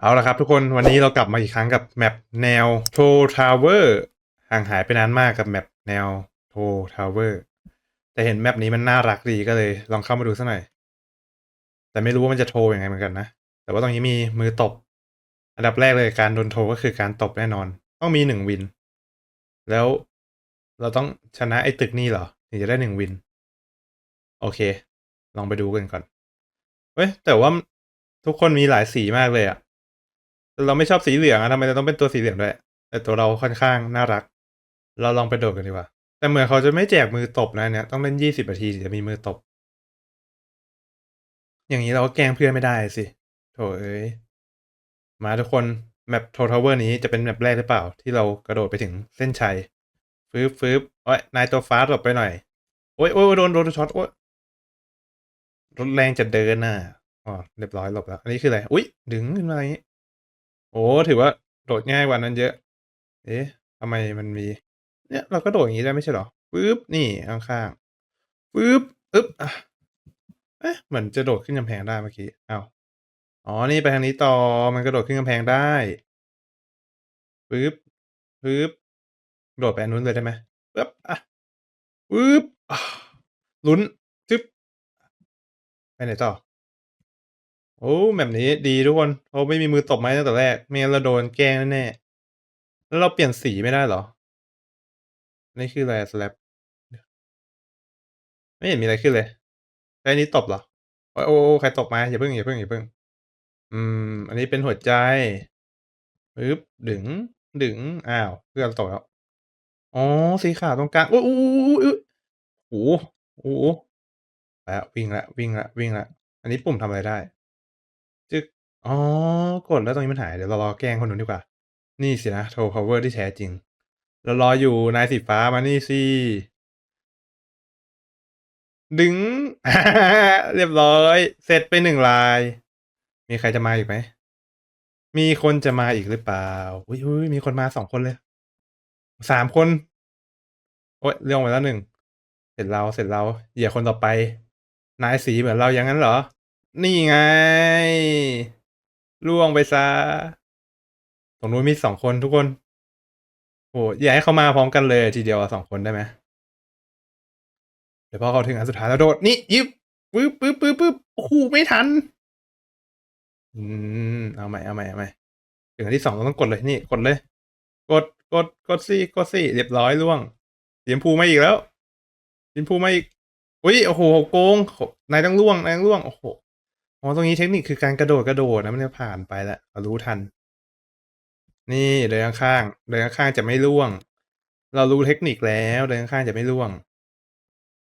เอาละครับทุกคนวันนี้เรากลับมาอีกครั้งกับแมปแนว t o Tower ห่างหายไปนานมากกับแมปแนว t o Tower แต่เห็นแมปนี้มันน่ารักดีก็เลยลองเข้ามาดูสักหน่อย แต่ไม่รู้ว่ามันจะโทรยังไงเหมือนกันนะ แต่ว่าตรงนี้มีมือตบ อันดับแรกเลยการโดนโทรก็คือการตบแน่นอน ต้องมีหนึ่งวิน แล้วเราต้องชนะไอ้ตึกนี่เหรอ ถึงจะได้หนึ่งวิน โอเค ลองไปดูกันก่อนเว้ยแต่ว่าทุกคนมีหลายสีมากเลยอะ เราไม่ชอบสีเหลืองอะทำไมเราต้องเป็นตัวสีเหลืองด้วย แต่ตัวเราค่อนข้างน่ารัก เราลองไปโดดกันดีกว่า แต่เหมือนเขาจะไม่แจกมือตบนะเนี่ย ต้องเล่นยี่สิบนาทีถึงจะมีมือตบ อย่างนี้เราก็แกล้งเพื่อนไม่ได้สิ โถเอ้ย มาทุกคนแมปโททาวเวอร์นี้จะเป็นแมปแรกหรือเปล่า ที่เรากระโดดไปถึงเส้นชัย ฟืบฟืบโอ้ยนายตัวฟ้าหลบไปหน่อย โอ้ยโอ้ยโดนโดนช็อตโอ้ยรถแรงจะเดินน่ะอ๋อเรียบร้อยหลบแล้ว อันนี้คืออะไร อุ้ยดึงขึ้นมาอย่างนี้ โอ้ถือว่าโดดง่ายกว่านั้นเยอะ เอ๊ะทำไมมันมี เนี่ยเราก็โดดอย่างนี้ได้ไม่ใช่หรอปึ๊บนี่ข้างๆปึ๊บอึ๊บอะเอ๊ะเหมือนจะโดดขึ้นกำแพงได้เมื่อกี้อ้าวอ๋อนี่ไปทางนี้ต่อมันกระโดดขึ้นกำแพงได้ปึ๊บปึ๊บโดดไปนู้นเลยได้ไหมปึ๊บอะปึ๊บอะลุ้นจึ๊บไปไหนต่อ โอ้แบบนี้ดีทุกคนเราไม่มีมือตบไม้ตั้งแต่แรกไม่งั้นเราโดนแกล้งแน่ๆแล้วเราเปลี่ยนสีไม่ได้เหรอ นี่คืออะไรสแลปไม่เห็นมีอะไรขึ้นเลยแล้วอันนี้ตบเหรอ โอ้โอ้ใครตบมาอย่าเพิ่งอย่าเพิ่งอย่าเพิ่ง อืม อันนี้เป็นหัวใจปึ๊บดึง ดึง อ้าว เพื่อนตกแล้ว อ๋อ สีขาวตรงกลาง โอุ๊ยอุ๊ยอุ๊ยโอ้โฮโอ้โฮไปแล้ววิ่งล้ววิ่งล้ววิ่งล้วอันนี้ปุ่มทำอะไรได้ อ๋อ กดแล้วตรงนี้มันหาย เดี๋ยวเรารอแกล้งคนนู้นดีกว่า นี่สินะ Troll Power ที่แท้จริง เรารออยู่นายสีฟ้ามานี่สิ ดึง เรียบร้อย เสร็จไปหนึ่งลาย มีใครจะมาอีกไหม มีคนจะมาอีกหรือเปล่า อุ้ยอุ้ยมีคนมาสองคนเลย สามคน โอ๊ยล่วงไปแล้วหนึ่ง เสร็จเราเสร็จเราเหยื่อคนต่อไป นายสีเหมือนเราอย่างนั้นเหรอ นี่ไง ล่วงไปซะตรงนู้นมีสองคนทุกคนโอ้อยากให้เขามาพร้อมกันเลยทีเดียวสองคนได้ไหมเดี๋ยวพอเขาถึงอันสุดท้ายแล้วโดด นี่ยิบปึ๊บปึ๊บปึ๊บปึ๊บโอ้โหไม่ทัน อืมเอาใหม่เอาใหม่เอาใหม่ถึงอันที่สองเราต้องกดเลยนี่กดเลย กดกดกดสิกดสิเรียบร้อยล่วงสีชมพูมาอีกแล้วสีชมพูมาอีกอุ้ยโอ้โหโกงนายต้องล่วงนายต้องล่วงโอ้โห อ๋อตรงนี้เทคนิคคือการกระโดดกระโดดนะมันจะผ่านไปแล้วเรารู้ทัน นี่เดินข้างๆเดินข้างๆจะไม่ล่วง เรารู้เทคนิคแล้วเดินข้างๆจะไม่ล่วง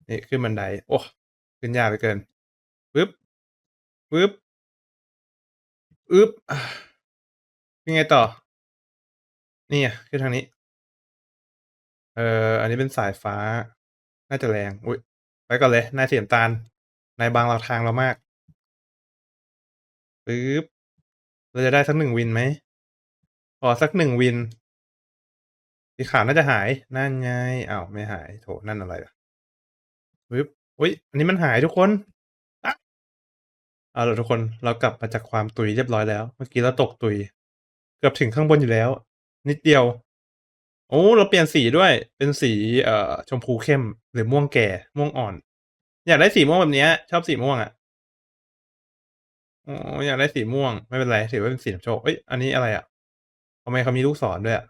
นี่ขึ้นบันได โอ้ขึ้นยากเหลือเกินปึ๊บปึ๊บอึ๊บยังไงต่อ นี่ไงขึ้นทางนี้ เอ่ออันนี้เป็นสายฟ้า น่าจะแรง อุ๊ยไปก่อนเลย นายเสีน้ำตาลนายบังเราทางเรามาก ปึ๊บ เราจะได้สักหนึ่งวินไหมขอสักหนึ่งวิน สีขาวน่าจะหาย นั่นไงอ้าวไม่หาย โถ นั่นอะไรล่ะปึ๊บอุ๊ยอันนี้มันหายทุกคนอะเอาละทุกคน เรากลับมาจากความตุยเรียบร้อยแล้ว เมื่อกี้เราตกตุย เกือบถึงข้างบนอยู่แล้ว นิดเดียว โอ้ เราเปลี่ยนสีด้วย เป็นสี เอ่อ ชมพูเข้ม หรือม่วงแก่ ม่วงอ่อน อยากได้สีม่วงแบบนี้ ชอบสีม่วงอะ อ๋อ อยากได้สีม่วง ไม่เป็นไร ถือว่าเป็นสีนำโชค เฮ้ย อันนี้อะไรอะ ทำไมเขามีลูกศรด้วยอะ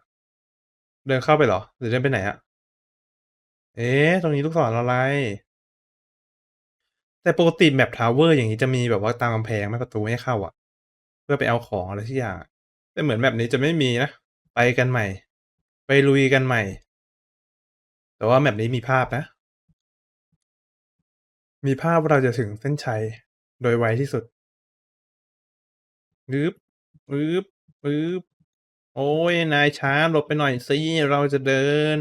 เดินเข้าไปเหรอ หรือเดินไปไหนอะ เอ๊ะ ตรงนี้ลูกศรอะไร แต่ปกติ Map Tower อย่างงี้จะมีแบบว่าตามกำแพงไหม ประตูให้เข้าอะ เพื่อไปเอาของอะไรสักอย่างอะ แต่เหมือน Map นี้จะไม่มีนะ ไปกันใหม่ ไปลุยกันใหม่ แต่ว่า Map นี้มีภาพนะ มีภาพว่าเราจะถึงเส้นชัยโดยไวที่สุด ฮึบฮึบฮึบโอ๊ยนายช้าหลบไปหน่อยสิ เราจะเดิน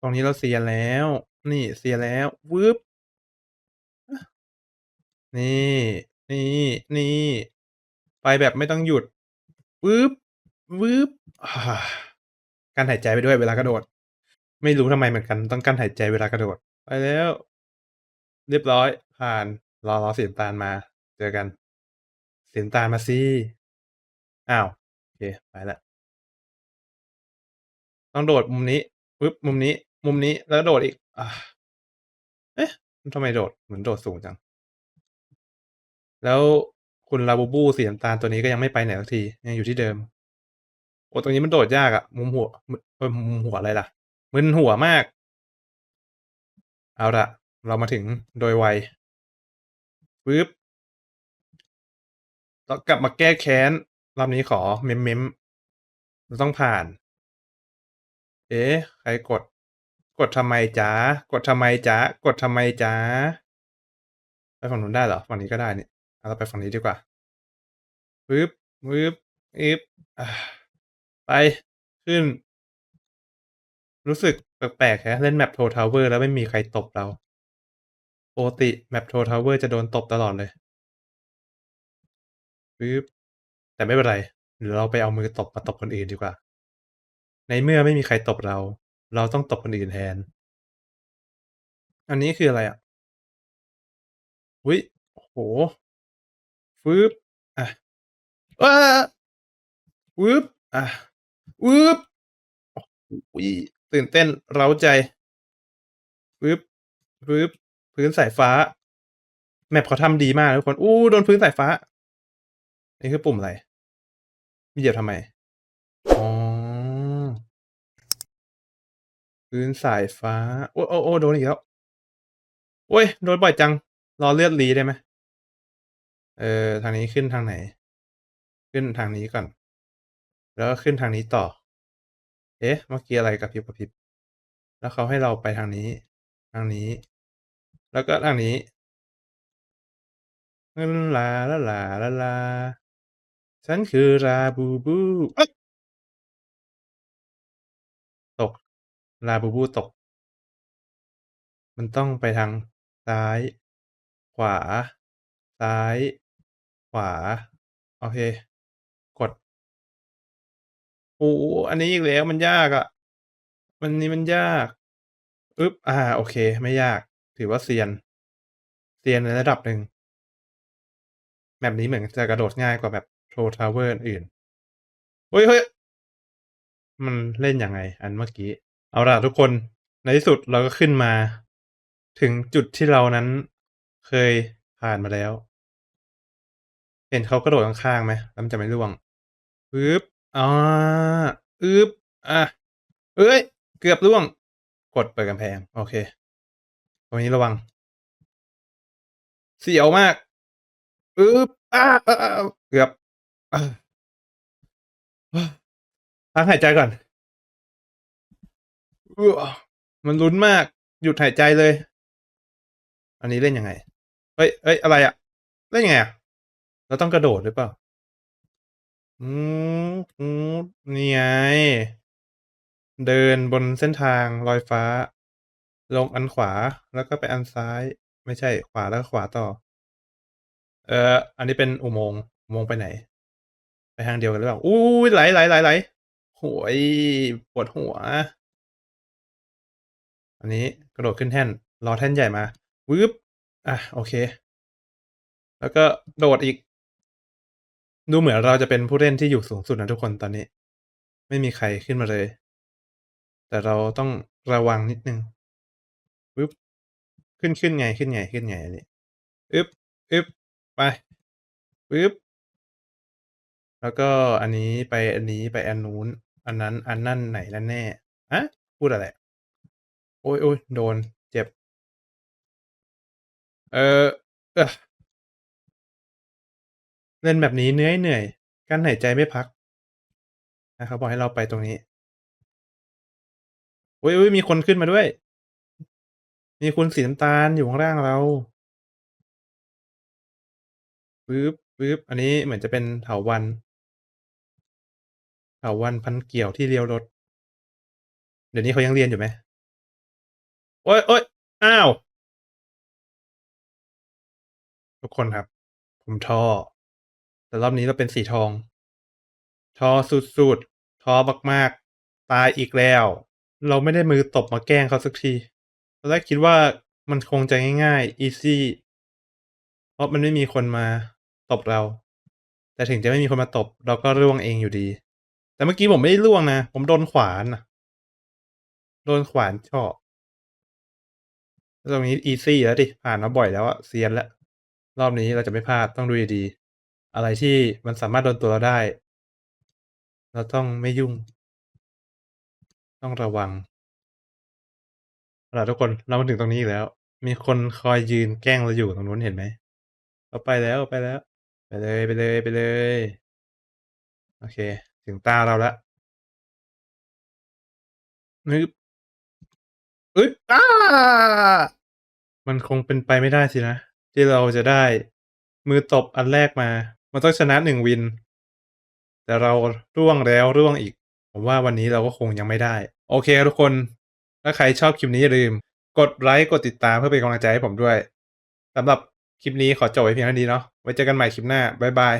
ตรงนี้เราเซียแล้ว นี่เซียแล้ววืบนี่ นี่ นี่ ไปแบบไม่ต้องหยุดวืบวืบอากั้นหายใจไปด้วยเวลากระโดด ไม่รู้ทำไมเหมือนกัน ต้องกั้นหายใจเวลากระโดด ไปแล้ว เรียบร้อยผ่าน รอรอสีน้ำตาลมา จอกันสีน้ำตาลมาสิอ้าวโอเคไปแล้วต้องโดดมุมนี้ปึ๊บมุมนี้ มุมนี้แล้วโดดอีกอาเอ๊ะทำไมโดดเหมือนโดดสูงจัง แล้วคุณลาบูบูสีน้ำตาลตัวนี้ก็ยังไม่ไปไหนสักทียังอยู่ที่เดิมโอ้ตรงนี้มันโดดยากอะมุมหัวมเออมุมหัวอะไรล่ะมึนหัวมาก เอาละเรามาถึงโดยไวปึ๊บ เรากลับมาแก้แค้น รอบนี้ขอเม้มๆเราต้องผ่าน เอ๊ะ ใครกด กดทำไมจ๊ะกดทำไมจ๊ะกดทำไมจ๊ะไปฝั่งนู้นได้เหรอ ฝั่งนี้ก็ได้นี่เอาเราไปฝั่งนี้ดีกว่าปึ๊บปึ๊บอึ๊บไป ขึ้น รู้สึกแปลกๆแฮะเล่น Map Toll Tower แล้วไม่มีใครตบเราปกติ Map Toll Tower จะโดนตบตลอดเลย ปึ๊บ แต่ไม่เป็นไรเดี๋ยวเราไปเอามือตบมาตบคนอื่นดีกว่า ในเมื่อไม่มีใครตบเรา เราต้องตบคนอื่นแทน อันนี้คืออะไรอะอุ๊ยโอ้โฮฟึบอะอาวืบอะวืบโอ้โฮตื่นเต้นเร้าใจฟึบฟึบพื้นสายฟ้า Map เขาทำดีมากทุกคน อู้โดนพื้นสายฟ้า นี่คือปุ่มอะไร มีเหยียบทำไม อ๋อ พื้นสายฟ้า โอ้ๆๆโดนอีกแล้ว โอ๊ยโดนบ่อยจัง รอเลือดรีได้ไหม เออ ทางนี้ขึ้นทางไหน ขึ้นทางนี้ก่อน แล้วก็ขึ้นทางนี้ต่อ เอ๊ะ เมื่อกี้อะไรกระพริบ แล้วเขาให้เราไปทางนี้ ทางนี้ แล้วก็ทางนี้ลาลาลาลาลาลา ฉันคือลาบูบูเอ๊ยตกลาบูบูตก มันต้องไปทางซ้าย ขวา ซ้าย ขวา โอเค กด โอ้โฮอันนี้อีกแล้วมันยากอะอันนี้มันยากอึ๊บ อ่า โอเค ไม่ยาก ถือว่าเซียน เซียนในระดับหนึ่ง Map นี้เหมือนจะกระโดดง่ายกว่าแบบ Map Toll Tower อื่นๆเฮ้ยมันเล่นยังไง อันเมื่อกี้ เอาล่ะทุกคนในที่สุดเราก็ขึ้นมา ถึงจุดที่เรานั้นเคยผ่านมาแล้ว เห็นเขากระโดดข้างๆไหมแล้วมันจะไม่ร่วงปึ๊บอาอึ๊บอาเฮ้ย เกือบร่วง กดเปิดกำแพง โอเค ตรงนี้ระวัง เสียวมากอึ๊บอาเออๆๆเกือบ เออพักหายใจก่อนมันลุ้นมาก หยุดหายใจเลย อันนี้เล่นยังไง เฮ้ยเฮ้ย อะไรอะเล่นยังไงอะเราต้องกระโดดหรือเปล่า อืมอืมนี่ไง เดินบนเส้นทางลอยฟ้า ลงอันขวา แล้วก็ไปอันซ้าย ไม่ใช่ ขวาแล้วก็ขวาต่อ เอ่ออันนี้เป็นอุโมงค์ อุโมงค์ไปไหนไป ทางเดียวกันหรือเปล่าอุ๊ยไหลๆๆๆโอ้โฮปวดหัว อันนี้กระโดดขึ้นแท่น รอแท่นใหญ่มาวืบอาโอเค แล้วก็โดดอีก ดูเหมือนเราจะเป็นผู้เล่นที่อยู่สูงสุดนะทุกคนตอนนี้ ไม่มีใครขึ้นมาเลย แต่เราต้องระวังนิดนึงวึบขึ้นขึ้นไงขึ้นไงขึ้นไงอันนี้อึบอึบไปปึ๊บ แล้วก็อันนี้ไปอันนี้ไปอันนู้น อันนั้นอันนั่นไหนนั่นแน่ฮะพูดอะไร โอ๊ยๆโดนเจ็บ เออเออเล่นแบบนี้เหนื่อยๆกั้นหายใจไม่พักอาเขาบอกให้เราไปตรงนี้อุ๊ยๆมีคนขึ้นมาด้วย มีคุณสีน้ำตาลอยู่ข้างล่างเราปึ๊บปึ๊บอันนี้เหมือนจะเป็นเถาวัลย์ เถาวัลย์พันเกี่ยวที่เลี้ยวรถ เดี๋ยวนี้เขายังเรียนอยู่ไหม?โอ๊ยๆอ้าว ทุกคนครับ ผมทอ แต่รอบนี้เราเป็นสีทอง ทอสุดๆทอมากๆ ตายอีกแล้ว เราไม่ได้มือตบมาแกล้งเขาสักทีตอนแรกคิดว่ามันคงจะง่ายๆอีซีเพราะมันไม่มีคนมาตบเรา แต่ถึงจะไม่มีคนมาตบ เราก็ร่วงเองอยู่ดี แต่เมื่อกี้ผมไม่ได้ร่วงนะ ผมโดนขวานน่ะโดนขวานเฉาะตรงนี้อีซี่แล้วดิ ผ่านมาบ่อยแล้วอะเซียนแล้ว รอบนี้เราจะไม่พลาดต้องดูดีๆอะไรที่มันสามารถโดนตัวเราได้ เราต้องไม่ยุ่ง ต้องระวังเอาทุกคนเรามาถึงตรงนี้อีกแล้ว มีคนคอยยืนแกล้งเราอยู่ตรงนู้นเห็นไหมเราไปแล้วไปแล้ว ไปเลยไปเลยไปเลย โอเค ถึงตาเราแล้วฮึบอึ๊บอ้า!มันคงเป็นไปไม่ได้สินะ ที่เราจะได้มือตบอันแรกมา มันต้องชนะ1วิน แต่เราร่วงแล้วร่วงอีก ผมว่าวันนี้เราก็คงยังไม่ได้ โอเคทุกคน ถ้าใครชอบคลิปนี้อย่าลืม กดไลก์กดติดตามเพื่อเป็นกำลังใจให้ผมด้วยสำหรับคลิปนี้ขอจบไว้เพียงเท่านี้เนาะไว้เจอกันใหม่คลิปหน้าบ๊ายบาย